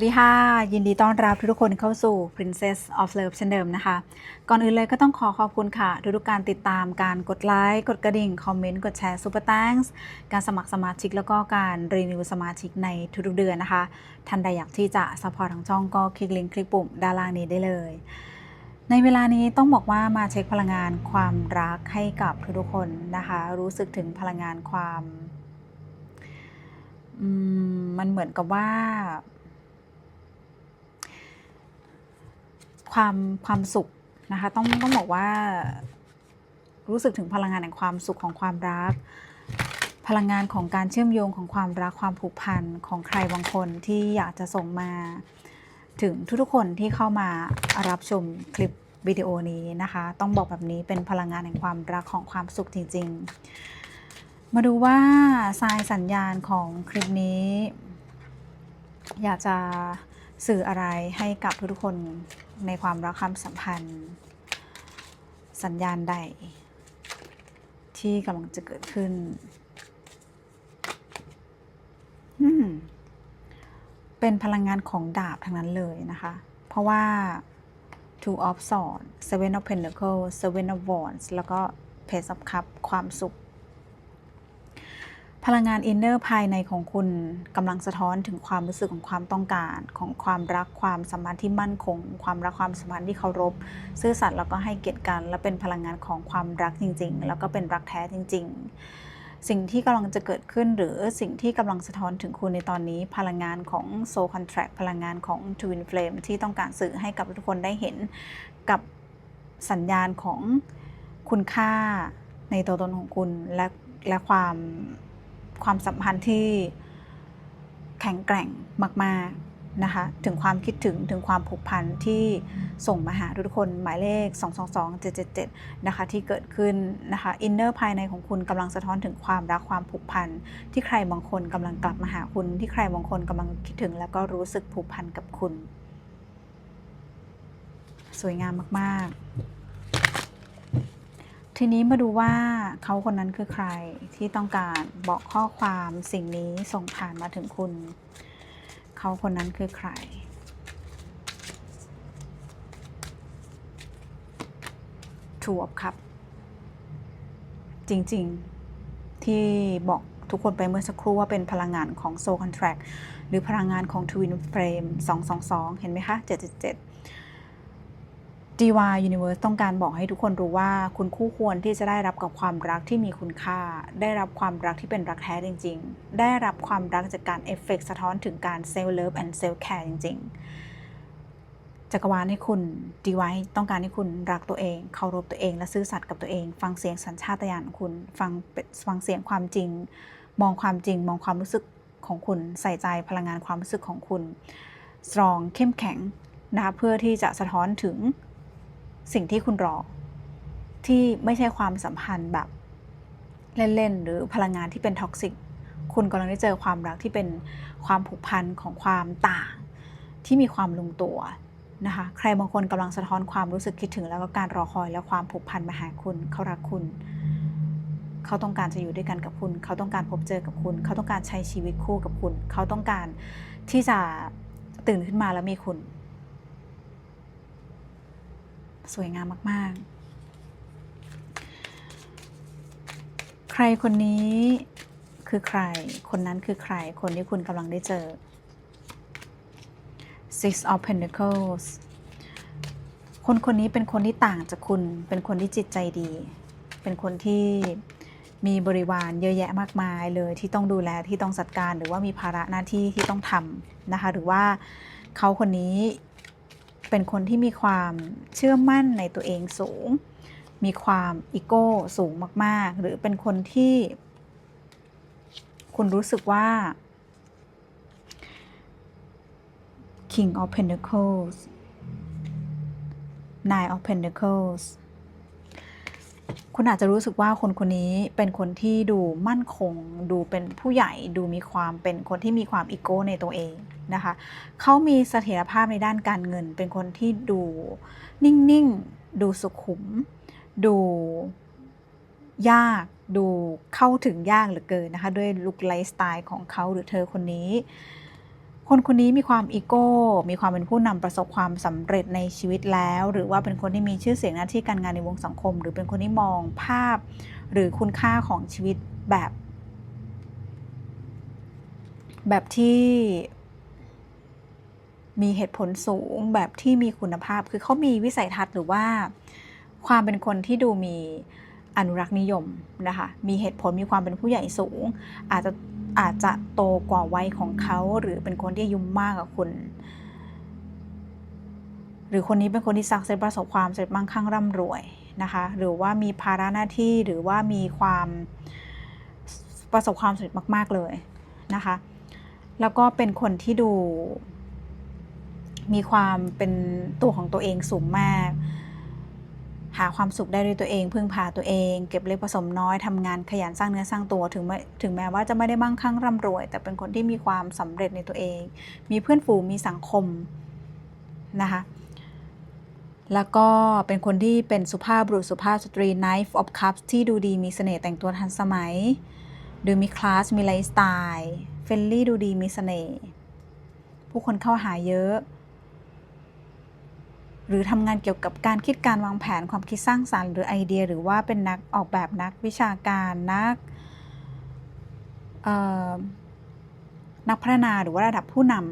วัสดีค่ะ ยินดีต้อนรับทุกคนเข้าสู่ Princess of Love เช่นเดิมนะคะ ก่อนอื่นเลยก็ต้องขอขอบคุณค่ะ ทุกๆการติดตามการกดไลค์กดกระดิ่ง คอมเมนต์ กดแชร์ Super Thanks การสมัครสมาชิก แล้วก็การรีวิวสมาชิกในทุกๆเดือนนะคะ ท่านใดอยากที่จะสปอร์ตทางช่องก็คลิกลิงก์คลิกปุ่มด้านล่างนี้ได้เลย ในเวลานี้ต้องบอกว่ามาเช็คพลังงานความรักให้กับทุกๆคนนะคะ รู้สึกถึงพลังงานความมันเหมือนกับว่า ความความสุขนะคะต้องต้องบอกว่ารู้สึกถึงพลังงานแห่งความสุขของความรัก พลังงานของการเชื่อมโยงของความรักความผูกพันของใครบางคนที่อยากจะส่งมา ถึงทุกๆคนที่เข้ามารับชมคลิปวิดีโอนี้นะคะ ต้องบอกแบบนี้เป็นพลังงานแห่งความรักของความสุขจริง ๆ มาดูว่าทรายสัญญาณของคลิปนี้ อยากจะ สื่ออะไรให้กับทุกๆคนในความรักความสัมพันธ์ สัญญาณใด ที่กำลังจะเกิดขึ้นเป็นพลังงานของดาบทั้งนั้นเลยนะคะ เพราะว่า two of swords seven of pentacles seven of wands แล้วก็ page of cup ความสุข พลังงานอินเนอร์ภายในของคุณกำลังสะท้อนถึงความรู้สึกของความต้องการ ของความรักความสัมพันธ์ที่มั่นคง ความรักความสัมพันธ์ที่เคารพ ซื่อสัตย์แล้วก็ให้เกียรติกัน และเป็นพลังงานของความรักจริง ๆ แล้วก็เป็นรักแท้จริง ๆ สิ่งที่กำลังจะเกิดขึ้นหรือสิ่งที่กำลังสะท้อนถึงคุณในตอนนี้ พลังงานของ soul contract พลังงานของ twin flame ที่ต้องการสื่อให้กับทุกคนได้เห็นกับสัญญาณของคุณค่าในตัวตนของคุณและและความ ความสัมพันธ์ที่แข็งแกร่งมากๆนะคะถึงความคิดถึงถึงความผูกพันที่ส่งมาหาทุกคนหมายเลข 222 777 นะคะที่เกิดขึ้นนะคะอินเนอร์ภายในของคุณกำลังสะท้อนถึงความรักความผูกพันที่ใครบางคนกำลังกลับมาหาคุณ ที่ใครบางคนกำลังคิดถึง แล้วก็รู้สึกผูกพันกับคุณ สวยงามมาก ๆ ทีนี้มาดูว่าเขาคนนั้นคือใครที่ต้องการบอกข้อความสิ่งนี้ส่งผ่านมาถึงคุณ เขาคนนั้นคือใคร ถูกครับ จริงๆที่บอกทุกคนไปเมื่อสักครู่ว่าเป็นพลังงานของ Soul Contract หรือพลังงานของ Twin Flame 222 เห็นไหมคะ 777 DY Universe ต้องการบอกให้ทุกคนรู้ว่าคุณคู่ควรที่จะได้รับกับความรักที่มีคุณค่า ได้รับความรักที่เป็นรักแท้จริง ๆ ได้รับความรักจากการเอฟเฟกสะท้อนถึงการเซลล์เลิฟแอนด์เซลล์แคร์จริง ๆ จักรวาลให้คุณ DY ต้องการให้คุณรักตัวเองเคารพตัวเองและซื่อสัตย์กับตัวเอง ฟังเสียงสัญชาตญาณของคุณฟังฟังเสียงความจริง มองความจริง มองความรู้สึกของคุณใส่ใจพลังงานความรู้สึกของคุณ strong เข้มแข็งนะคะเพื่อที่จะสะท้อนถึง สิ่งที่คุณรอ ที่ไม่ใช่ความสัมพันธ์แบบเล่น ๆ หรือพลังงานที่เป็นท็อกซิกคุณกำลังได้เจอความรักที่เป็นความผูกพันของความต่าง ที่มีความลงตัวนะคะ ใครบางคนกำลังสะท้อนความรู้สึกคิดถึงแล้วก็การรอคอยและความผูกพันมาหาคุณ เขารักคุณ เขาต้องการจะอยู่ด้วยกันกับคุณ เขาต้องการพบเจอกับคุณ เขาต้องการใช้ชีวิตคู่กับคุณ เขาต้องการที่จะตื่นขึ้นมาแล้วมีคุณ สวยงามมาก ๆ ใครคนนี้คือใคร คนนั้นคือใคร คนที่คุณกำลังได้เจอ Six of Pentacles คนคนนี้เป็นคนที่ต่างจากคุณ เป็นคนที่จิตใจดี เป็นคนที่มีบริวารเยอะแยะมากมายเลยที่ต้องดูแลที่ต้องจัดการหรือว่ามีภาระหน้าที่ที่ต้องทำนะคะ หรือว่าเขาคนนี้ เป็นคนที่มีความเชื่อมั่นในตัวเองสูง มีความอีโก้สูงมาก ๆ หรือเป็นคนที่ คุณรู้สึกว่า King of Pentacles Nine of Pentacles คุณอาจจะรู้สึกว่าคนคนนี้เป็นคนที่ดูมั่นคง ดูเป็นผู้ใหญ่ ดูมีความเป็นคนที่มีความอีโก้ในตัวเอง นะคะเขามีเสถียรภาพในด้านการเงิน เป็นคนที่ดูนิ่งๆ ดูสุขุม ดูยากดูเข้าถึงยากเหลือเกินนะคะด้วยลุคไลฟ์สไตล์ของเขาหรือเธอคนนี้ คนคนนี้มีความอีโก้ มีความเป็นผู้นำประสบความสำเร็จในชีวิตแล้ว หรือว่าเป็นคนที่มีชื่อเสียงหน้าที่การงานในวงสังคม หรือเป็นคนที่มองภาพ หรือคุณค่าของชีวิตแบบ แบบที่ มีเหตุผลสูงแบบที่มีคุณภาพ คือเขามีวิสัยทัศน์หรือว่า ความเป็นคนที่ดูมีอนุรักษ์นิยมนะคะ มีเหตุผลมีความเป็นผู้ใหญ่สูง อาจจะอาจจะโตกว่าวัยของเขาหรือเป็นคนที่อายุมากกว่าคุณหรือคนนี้เป็นคนที่สักเซสประสบความสำเร็จมั่งคั่งร่ำรวยนะคะ หรือว่ามีภาระหน้าที่หรือว่ามีความประสบความสำเร็จมาก ๆ เลยนะคะ แล้วก็เป็นคนที่ดู มีความเป็นตัวของตัวเองสูงมาก หาความสุขได้ด้วยตัวเอง พึ่งพาตัวเอง เก็บเล็กผสมน้อยทำงานขยันสร้างเนื้อสร้างตัวถึงแม้ถึงแม้ว่าจะไม่ได้มั่งคั่งร่ำรวย แต่เป็นคนที่มีความสำเร็จในตัวเอง มีเพื่อนฝูงมีสังคมนะคะแล้วก็เป็นคนที่เป็นสุภาพบุรุษสุภาพสตรี Knife of Cups ที่ดูดีมีเสน่ห์แต่งตัวทันสมัย ดูมีคลาส มีไลฟ์สไตล์ เฟรนลี่ดูดีมีเสน่ห์ผู้คนเข้าหาเยอะ หรือทำงานเกี่ยวกับการคิดการวางแผนความคิดสร้างสารรค์หรือไอเดีย หรือว่าเป็นนักออกแบบนักวิชาการนักนักพัฒนาหรือว่าระดับผู้นำ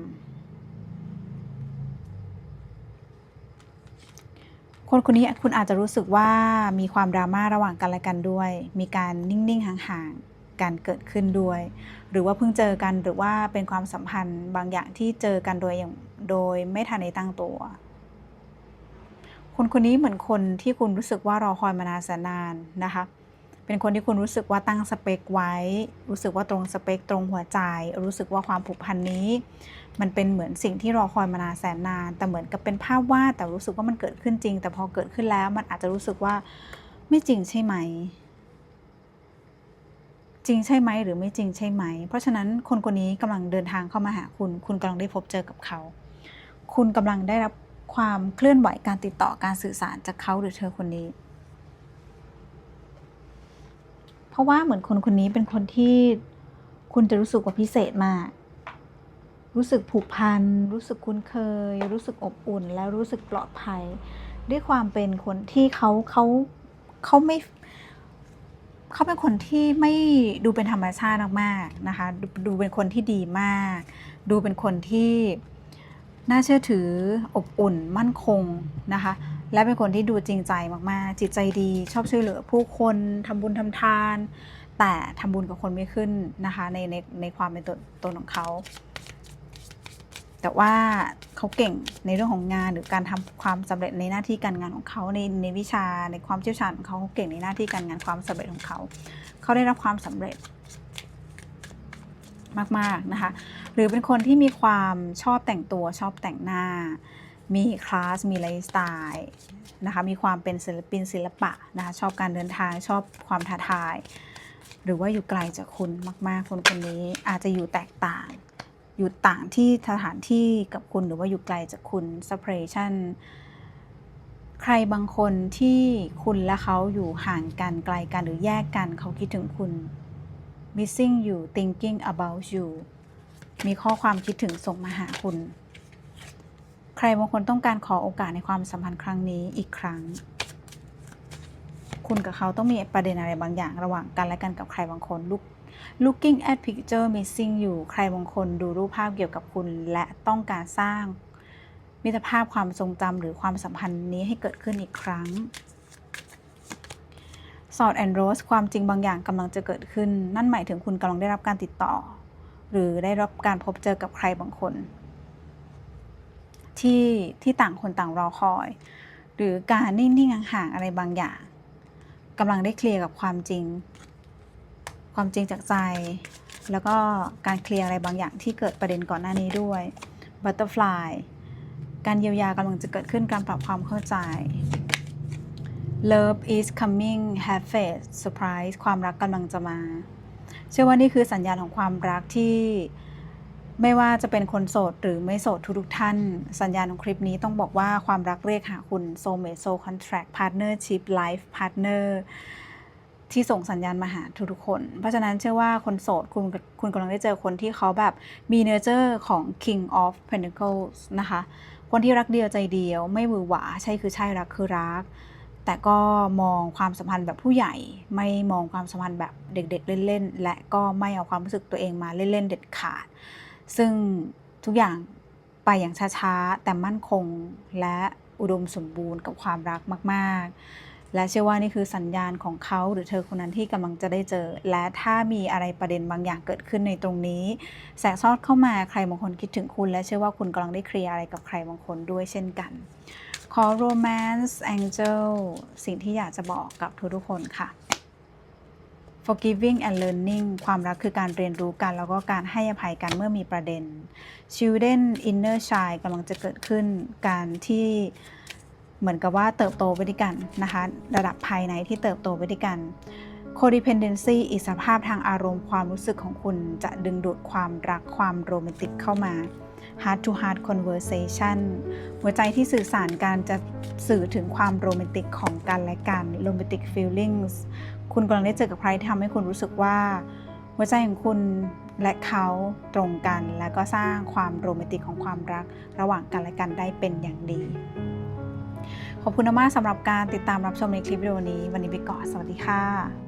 คนคนนี้คุณอาจจะรู้สึกว่ามีความดราม่าระหว่างกันและกันด้วย มีการนิ่งๆห่างๆกันเกิดขึ้นด้วย หรือว่าเพิ่งเจอกันหรือว่าเป็นความสัมพันธ์บางอย่างที่เจอกันโดยอย่างโดยไม่ทันในตั้งตัว คนคนนี้เหมือนคนที่คุณรู้สึกว่ารอคอยมานานแสนนานนะคะ เป็นคนที่คุณรู้สึกว่าตั้งสเปคไว้ รู้สึกว่าตรงสเปคตรงหัวใจ รู้สึกว่าความผูกพันนี้ มันเป็นเหมือนสิ่งที่รอคอยมานานแสนนาน แต่เหมือนกับเป็นภาพวาดแต่รู้สึกว่ามันเกิดขึ้นจริง แต่พอเกิดขึ้นแล้วมันอาจจะรู้สึกว่าไม่จริงใช่ไหม จริงใช่ไหมหรือไม่จริงใช่ไหม เพราะฉะนั้นคนคนนี้กำลังเดินทางเข้ามาหาคุณ คุณกำลังได้พบเจอกับเขา คุณกำลังได้รับ ความเคลื่อนไหวการติดต่อการสื่อสารจากเขาหรือเธอคนนี้ เพราะว่าเหมือนคนคนนี้เป็นคนที่คุณจะรู้สึกว่าพิเศษมาก รู้สึกผูกพัน รู้สึกคุ้นเคย รู้สึกอบอุ่น แล้วรู้สึกปลอดภัย ด้วยความเป็นคนที่เขาเขาเขาไม่เขาเป็นคนที่ไม่ดูเป็นธรรมชาติมากๆนะคะดดูเป็นคนที่ดีมาก ดูเป็นคนที่ น่าเชื่อถืออบอุ่นมั่นคงนะคะ และเป็นคนที่ดูจริงใจมากๆ จิตใจดี ชอบช่วยเหลือผู้คนทำบุญทำทาน แต่ทำบุญกับคนไม่ขึ้นนะคะในในในความเป็นตัวตนของเขา แต่ว่าเขาเก่งในเรื่องของงานหรือการทำความสำเร็จในหน้าที่การงานของเขาในในวิชาในความเชี่ยวชาญของเขาเขาเก่งในหน้าที่การงานความสำเร็จของเขา เขาได้รับความสำเร็จ มากๆนะคะ หรือเป็นคนที่มีความชอบแต่งตัวชอบแต่งหน้า มีคลาส มีไลฟ์สไตล์นะคะ มีความเป็นศิลปินศิลปะนะคะ ชอบการเดินทางชอบความท้าทาย หรือว่าอยู่ไกลจากคุณมาก ๆ คนคนนี้อาจจะอยู่แตกต่าง อยู่ต่างที่สถานที่กับคุณหรือว่าอยู่ไกลจากคุณ separation ใครบางคนที่คุณและเขาอยู่ห่างกันไกลกันหรือแยกกันเขาคิดถึงคุณ missing you thinking about you มีข้อความคิดถึงส่งมาหาคุณ ใครบางคนต้องการขอโอกาสในความสัมพันธ์ครั้งนี้อีกครั้ง คุณกับเขาต้องมีประเด็นอะไรบางอย่างระหว่างกันและกันกับใครบางคน Look looking at picture missing you ใครบางคนดูรูปภาพเกี่ยวกับคุณ และต้องการสร้างมิตรภาพความทรงจำหรือความสัมพันธ์นี้ให้เกิดขึ้นอีกครั้ง สอดแอนโรสความจริงบางอย่างกำลังจะเกิดขึ้น นั่นหมายถึงคุณกำลังได้รับการติดต่อ หรือได้รับการพบเจอกับใครบางคน ที่ที่ต่างคนต่างรอคอย หรือการนิ่งๆห่างๆอะไรบางอย่างกำลังได้เคลียร์กับความจริง ความจริงจากใจ แล้วก็การเคลียร์อะไรบางอย่างที่เกิดประเด็นก่อนหน้านี้ด้วยบัตเตอร์ฟลายการเยียวยากำลังจะเกิดขึ้นการปรับความเข้าใจ Love is coming have faith surprise ความรักกำลังจะมา เชื่อว่านี่คือสัญญาณของความรักที่ไม่ว่าจะเป็นคนโสดหรือไม่โสดทุกๆท่าน สัญญาณของคลิปนี้ต้องบอกว่าความรักเรียกหาคุณ soulmate soul contract partnership life partner ที่ส่งสัญญาณมาหาทุกๆคน เพราะฉะนั้นเชื่อว่าคนโสดคุณคุณกำลังได้เจอคนที่เขาแบบมีเนเจอร์ของ King of Pentacles นะคะ คนที่รักเดียวใจเดียว ไม่หวือหวา ใช่คือใช่รักคือรัก แต่ก็มองความสัมพันธ์แบบผู้ใหญ่ ไม่มองความสัมพันธ์แบบเด็กๆเล่นๆ และก็ไม่เอาความรู้สึกตัวเองมาเล่นๆเด็ดขาด ซึ่งทุกอย่างไปอย่างช้าๆ แต่มั่นคงและอุดมสมบูรณ์กับความรักมากๆ และเชื่อว่านี่คือสัญญาณของเขาหรือเธอคนนั้นที่กำลังจะได้เจอ และถ้ามีอะไรประเด็นบางอย่างเกิดขึ้นในตรงนี้ แสกซอดเข้ามาใครบางคนคิดถึงคุณ และเชื่อว่าคุณกำลังได้เคลียร์อะไรกับใครบางคนด้วยเช่นกัน ขอ romance angel สิ่งที่อยากจะบอกกับทุกๆคนค่ะ forgiving and learning ความรักคือการเรียนรู้กัน แล้วก็การให้อภัยกันเมื่อมีประเด็น children inner child กำลังจะเกิดขึ้นการที่เหมือนกับว่าเติบโตไปด้วยกันนะคะ ระดับภายในที่เติบโตไปด้วยกัน codependency อีกสภาพทางอารมณ์ความรู้สึกของคุณจะดึงดูดความรักความโรแมนติกเข้ามา heart to heart conversation หัวใจที่สื่อสารกันจะสื่อถึงความโรแมนติกของกันและกัน romantic feelings คุณกำลังได้เจอกับใครที่ทำให้คุณรู้สึกว่า หัวใจของคุณและเขาตรงกัน และก็สร้างความโรแมนติกของความรัก ระหว่างกันและกันได้เป็นอย่างดี ขอบคุณมากสำหรับการติดตามรับชมในคลิปวิดีโอนี้ วันนี้ไปก่อนสวัสดีค่ะ